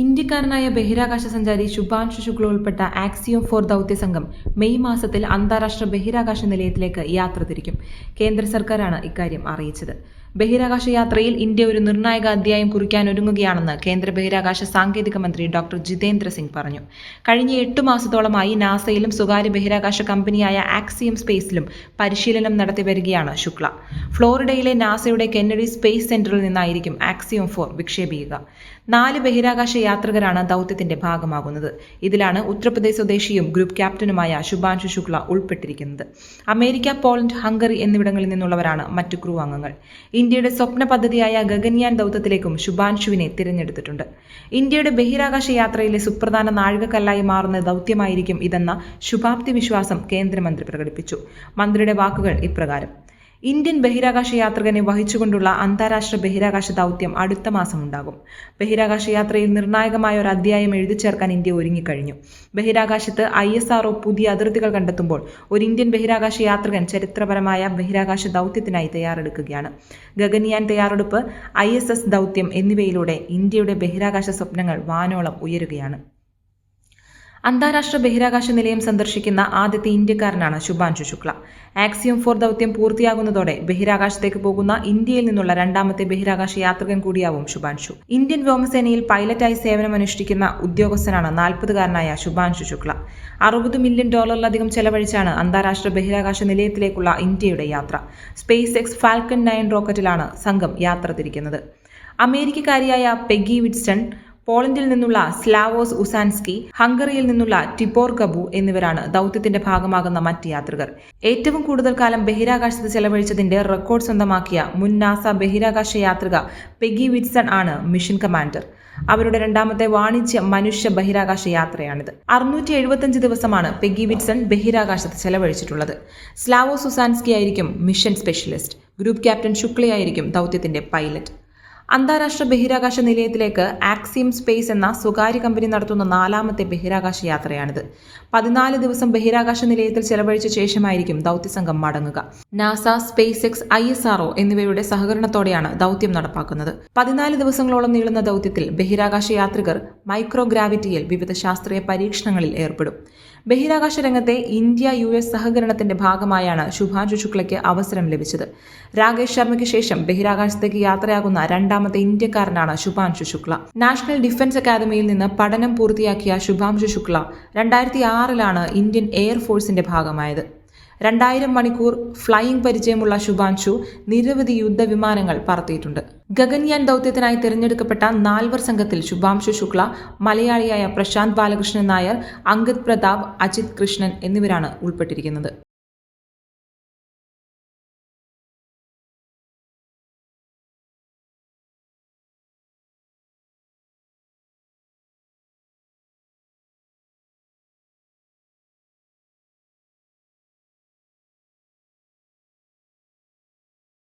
ഇന്ത്യക്കാരനായ ബഹിരാകാശ സഞ്ചാരി ശുഭാൻഷു ശുക്ല ഉൾപ്പെട്ട ആക്സിയോം ഫോർ ദൌത്യ സംഘം മെയ് മാസത്തിൽ അന്താരാഷ്ട്ര ബഹിരാകാശ നിലയത്തിലേക്ക് യാത്ര തിരിക്കും. കേന്ദ്ര സർക്കാരാണ് ഇക്കാര്യം അറിയിച്ചത്. ബഹിരാകാശ യാത്രയിൽ ഇന്ത്യ ഒരു നിർണായക അധ്യായം കുറിക്കാൻ ഒരുങ്ങുകയാണെന്ന് കേന്ദ്ര ബഹിരാകാശ സാങ്കേതിക മന്ത്രി ഡോക്ടർ ജിതേന്ദ്ര സിംഗ് പറഞ്ഞു. കഴിഞ്ഞ എട്ടു മാസത്തോളമായി നാസയിലും സ്വകാര്യ ബഹിരാകാശ കമ്പനിയായ ആക്സിയം സ്പേസിലും പരിശീലനം നടത്തി വരികയാണ് ശുക്ല. ഫ്ലോറിഡയിലെ നാസയുടെ കെന്നഡി സ്പേസ് സെന്ററിൽ നിന്നായിരിക്കും ആക്സിയം ഫോർ വിക്ഷേപിക്കുക. നാല് ബഹിരാകാശ യാത്രികരാണ് ദൌത്യത്തിന്റെ ഭാഗമാകുന്നത്. ഇതിലാണ് ഉത്തർപ്രദേശ് സ്വദേശിയും ഗ്രൂപ്പ് ക്യാപ്റ്റനുമായ ശുഭാൻഷു ശുക്ല ഉൾപ്പെട്ടിരിക്കുന്നത്. അമേരിക്ക പോളണ്ട് ഹംഗറി എന്നിവിടങ്ങളിൽ നിന്നുള്ളവരാണ് മറ്റു ക്രൂ അംഗങ്ങൾ. ഇന്ത്യയുടെ സ്വപ്ന പദ്ധതിയായ ഗഗൻയാൻ ദൌത്യത്തിലേക്കും ശുഭാൻഷുവിനെ തിരഞ്ഞെടുത്തിട്ടുണ്ട്. ഇന്ത്യയുടെ ബഹിരാകാശ യാത്രയിലെ സുപ്രധാന നാഴികക്കല്ലായി മാറുന്ന ദൌത്യമായിരിക്കും ഇതെന്ന ശുഭാപ്തി വിശ്വാസം കേന്ദ്രമന്ത്രി പ്രകടിപ്പിച്ചു. മന്ത്രിയുടെ വാക്കുകൾ ഇപ്രകാരം. ഇന്ത്യൻ ബഹിരാകാശ യാത്രികനെ വഹിച്ചുകൊണ്ടുള്ള അന്താരാഷ്ട്ര ബഹിരാകാശ ദൗത്യം അടുത്ത മാസം ഉണ്ടാകും. ബഹിരാകാശ യാത്രയിൽ നിർണായകമായ ഒരു അധ്യായം എഴുതി ചേർക്കാൻ ഇന്ത്യ ഒരുങ്ങിക്കഴിഞ്ഞു. ബഹിരാകാശത്ത് ഐ എസ് ആർഒ പുതിയ അതിർത്തികൾ കണ്ടെത്തുമ്പോൾ ഒരു ഇന്ത്യൻ ബഹിരാകാശ യാത്രികൻ ചരിത്രപരമായ ബഹിരാകാശ ദൗത്യത്തിനായി തയ്യാറെടുക്കുകയാണ്. ഗഗൻയാൻ തയ്യാറെടുപ്പ് ഐ എസ് എസ് ദൗത്യം എന്നിവയിലൂടെ ഇന്ത്യയുടെ ബഹിരാകാശ സ്വപ്നങ്ങൾ വാനോളം ഉയരുകയാണ്. അന്താരാഷ്ട്ര ബഹിരാകാശ നിലയം സന്ദർശിക്കുന്ന ആദ്യത്തെ ഇന്ത്യക്കാരനാണ് ശുഭാൻശു ശുക്ല. ആക്സിയം ഫോർ ദൗത്യം പൂർത്തിയാകുന്നതോടെ ബഹിരാകാശത്തേക്ക് പോകുന്ന ഇന്ത്യയിൽ നിന്നുള്ള രണ്ടാമത്തെ ബഹിരാകാശ യാത്രികൻ കൂടിയാവും ശുഭാൻശു ഇന്ത്യൻ വ്യോമസേനയിൽ പൈലറ്റായി സേവനമനുഷ്ഠിക്കുന്ന ഉദ്യോഗസ്ഥനാണ് നാൽപ്പതുകാരനായ ശുഭാൻശു ശുക്ല. അറുപത് മില്യൺ ഡോളറിലധികം ചെലവഴിച്ചാണ് അന്താരാഷ്ട്ര ബഹിരാകാശ നിലയത്തിലേക്കുള്ള ഇന്ത്യയുടെ യാത്ര. സ്പേസ് എക്സ് ഫാൽക്കൺ നയൻ റോക്കറ്റിലാണ് സംഘം യാത്ര തിരിക്കുന്നത്. അമേരിക്കക്കാരിയായ പെഗി വിറ്റ്സ്റ്റൺ പോളണ്ടിൽ നിന്നുള്ള സ്ലാവോസ് ഉസാൻസ്കി ഹംഗറിയിൽ നിന്നുള്ള ടിപ്പോർ കബു എന്നിവരാണ് ദൌത്യത്തിന്റെ ഭാഗമാകുന്ന മറ്റ് യാത്രികർ. ഏറ്റവും കൂടുതൽ കാലം ബഹിരാകാശത്ത് ചെലവഴിച്ചതിന്റെ റെക്കോർഡ് സ്വന്തമാക്കിയ മുൻ നാസ ബഹിരാകാശ യാത്രിക പെഗി വിറ്റ്സൺ ആണ് മിഷൻ കമാൻഡർ. അവരുടെ രണ്ടാമത്തെ വാണിജ്യ മനുഷ്യ ബഹിരാകാശ യാത്രയാണിത്. അറുന്നൂറ്റി എഴുപത്തിയഞ്ച് ദിവസമാണ് പെഗി വിറ്റ്സൺ ബഹിരാകാശത്ത് ചെലവഴിച്ചിട്ടുള്ളത്. സ്ലാവോ സുസാൻസ്കി ആയിരിക്കും മിഷൻ സ്പെഷ്യലിസ്റ്റ്. ഗ്രൂപ്പ് ക്യാപ്റ്റൻ ശുക്ലയായിരിക്കും ദൗത്യത്തിന്റെ പൈലറ്റ്. അന്താരാഷ്ട്ര ബഹിരാകാശ നിലയത്തിലേക്ക് ആക്സിയം സ്പേസ് എന്ന സ്വകാര്യ കമ്പനി നടത്തുന്ന നാലാമത്തെ ബഹിരാകാശ യാത്രയാണിത്. പതിനാല് ദിവസം ബഹിരാകാശ നിലയത്തിൽ ചെലവഴിച്ച ശേഷമായിരിക്കും ദൗത്യസംഘം മടങ്ങുക. NASA space X I S R O എന്നിവയുടെ സഹകരണത്തോടെയാണ് ദൗത്യം നടപ്പാക്കുന്നത്. പതിനാല് ദിവസങ്ങളോളം നീളുന്ന ദൗത്യത്തിൽ ബഹിരാകാശ യാത്രികർ മൈക്രോഗ്രാവിറ്റിയിൽ വിവിധ ശാസ്ത്രീയ പരീക്ഷണങ്ങളിൽ ഏർപ്പെടും. ബഹിരാകാശ രംഗത്തെ ഇന്ത്യ യു എസ് സഹകരണത്തിന്റെ ഭാഗമായാണ് ശുഭാജു ശുക്ലയ്ക്ക് അവസരം ലഭിച്ചത്. രാകേഷ് ശർമ്മയ്ക്ക് ശേഷം ബഹിരാകാശത്തേക്ക് യാത്രയാകുന്ന രണ്ടാമത്തെ ഇന്ത്യക്കാരനാണ് ശുഭാംശു ശുക്ല നാഷണൽ ഡിഫൻസ് അക്കാദമിയിൽ നിന്ന് പഠനം പൂർത്തിയാക്കിയ ശുഭാംശു ശുക്ല രണ്ടായിരത്തി ആറിലാണ് ഇന്ത്യൻ എയർഫോഴ്സിന്റെ ഭാഗമായത്. രണ്ടായിരം മണിക്കൂർ ഫ്ലൈയിംഗ് പരിചയമുള്ള ശുഭാൻഷു നിരവധി യുദ്ധവിമാനങ്ങൾ പറത്തിയിട്ടുണ്ട്. ഗഗൻയാൻ ദൗത്യത്തിനായി തിരഞ്ഞെടുക്കപ്പെട്ട നാൽവർ സംഘത്തിൽ ശുഭാംശു ശുക്ല മലയാളിയായ പ്രശാന്ത് ബാലകൃഷ്ണൻ നായർ അങ്കിത് പ്രതാപ് അജിത് കൃഷ്ണൻ എന്നിവരാണ് ഉൾപ്പെട്ടിരിക്കുന്നത്.